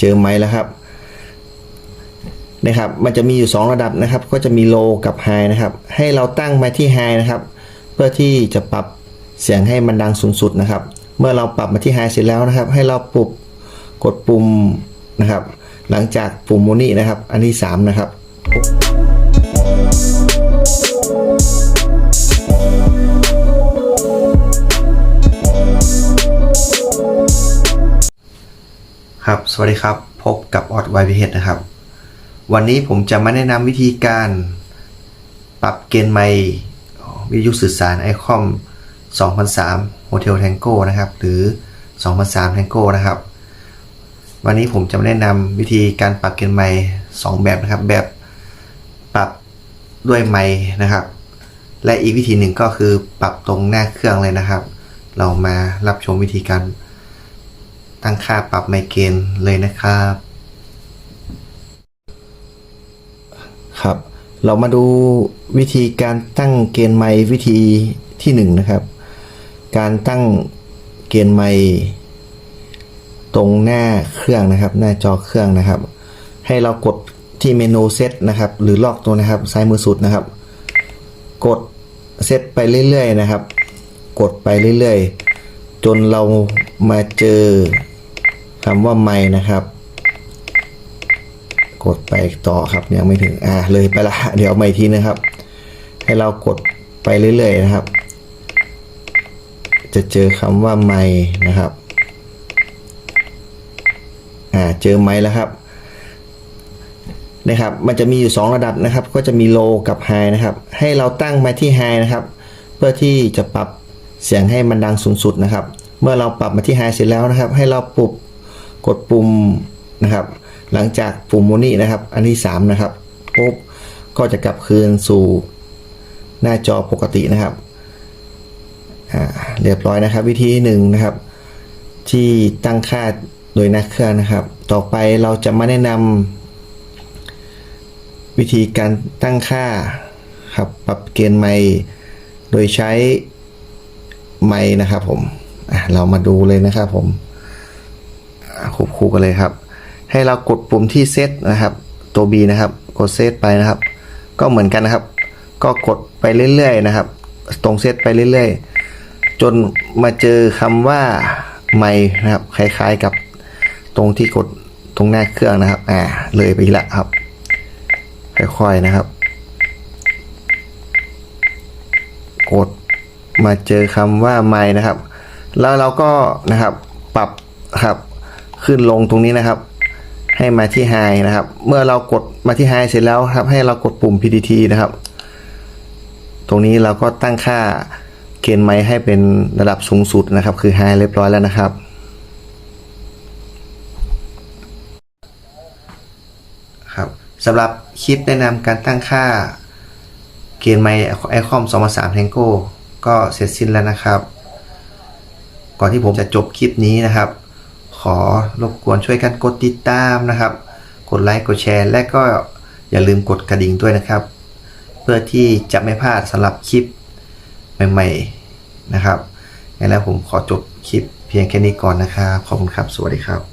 เจอไหมแล้วครับนะครับ มันจะมีอยู่ 2 ระดับนะครับ ก็จะมีโลกับไฮนะครับ ให้เราตั้งมาที่ไฮนะครับ เพื่อที่จะปรับเสียงให้มันดังสูงสุดนะครับ เมื่อเราปรับมาที่ไฮเสร็จแล้วนะครับ ให้เราปุบกดปุ่มนะครับ หลังจากปุ่มโมนี่นะครับ อันที่ 3 นะครับ ครับ สวัสดีครับ พบกับออดไวพีเฮดนะครับ วันนี้ผมจะมาแนะนำวิธีการปรับเกณฑ์ไมวิทยุสื่อสารไอคอม2003 Hotel Tango นะครับ หรือ 2003 Tango นะครับ วันนี้ผมจะมาแนะนำวิธีการปรับเกณฑ์ไมค์2แบบนะครับ แบบปรับด้วยไมค์นะครับ และอีกวิธีหนึ่งก็คือปรับตรงหน้าเครื่องเลยนะครับ เรามารับชมวิธีการ ตั้งค่าปรับไมเกรนเลยนะครับ ครับ เรามาดูวิธีการตั้งเกณฑ์ไมวิธีที่หนึ่งนะครับ การตั้งเกณฑ์ไมตรงหน้าเครื่องนะครับ หน้าจอเครื่องนะครับ ให้เรากดที่เมนูเซตนะครับ หรือลอกตัวนะครับซ้ายมือสุดนะครับ กดเซตไปเรื่อยๆนะครับ กดไปเรื่อยๆ จนเรามาเจอ คำว่าไม่นะครับ กดไปต่อครับยังไม่ถึงอ่าเลยไปละเดี๋ยวใหม่ทีนะครับ ให้เรากดไปเรื่อยๆนะครับ จะเจอคำว่าไม่นะครับอ่าเจอไหมแล้วครับนะครับ มันจะมีอยู่ 2 ระดับนะครับ ก็จะมี low กับ high นะครับ ให้เราตั้งมาที่ high นะครับ เพื่อที่จะปรับเสียงให้มันดังสูงสุดนะครับ เมื่อเราปรับมาที่ high เสร็จแล้วนะครับ ให้เราปุบ กดปุ่มนะครับ หลังจากปุ่มโมนี่นะครับ อันที่ 3 นะครับปุ๊บก็จะกลับคืนสู่หน้าจอปกตินะครับอ่าเรียบร้อยนะครับ วิธีหนึ่งนะครับ ที่ตั้งค่าโดยนักเครื่องนะครับ ต่อไปเราจะมาแนะนำวิธีการตั้งค่าครับปรับเกณฑ์ไมค์โดยใช้ไมค์นะครับผมอะเรามาดูเลยนะครับผม ควบคู่กันเลยครับ ให้เรากดปุ่มที่เซตนะครับตัว B นะครับ กดเซตไปนะครับ ก็เหมือนกันนะครับ ก็กดไปเรื่อยๆนะครับ ตรงเซตไปเรื่อยๆ จนมาเจอคำว่าไม่นะครับคล้ายๆกับตรงที่กดตรงหน้าเครื่องนะครับ อ่า เลยไปละครับ ค่อยๆนะครับ กดมาเจอคำว่าไม่นะครับ แล้วเราก็นะครับปรับครับ ขึ้นลงตรงนี้นะครับ ให้มาที่ High นะครับ เมื่อเรากดมาที่ High เสร็จแล้วครับ ให้เรากดปุ่ม PDT นะครับ ตรงนี้เราก็ตั้งค่าเกณฑ์ไมค์ให้เป็นระดับสูงสุดนะครับ คือ High เรียบร้อยแล้วนะครับ ครับสำหรับคลิปแนะนำการตั้งค่าเกณฑ์ไมค์ไอคอม2 3 Tango ก็เสร็จสิ้นแล้วนะครับ ก่อนที่ผมจะจบคลิปนี้นะครับ ขอรบกวนช่วยกันกดติดตามนะครับ กดไลค์กดแชร์และก็อย่าลืมกดกระดิ่งด้วยนะครับ เพื่อที่จะไม่พลาดสำหรับคลิปใหม่ๆนะครับงั้นแล้วผมขอจบคลิปเพียงแค่นี้ก่อนนะครับขอบคุณครับ สวัสดีครับ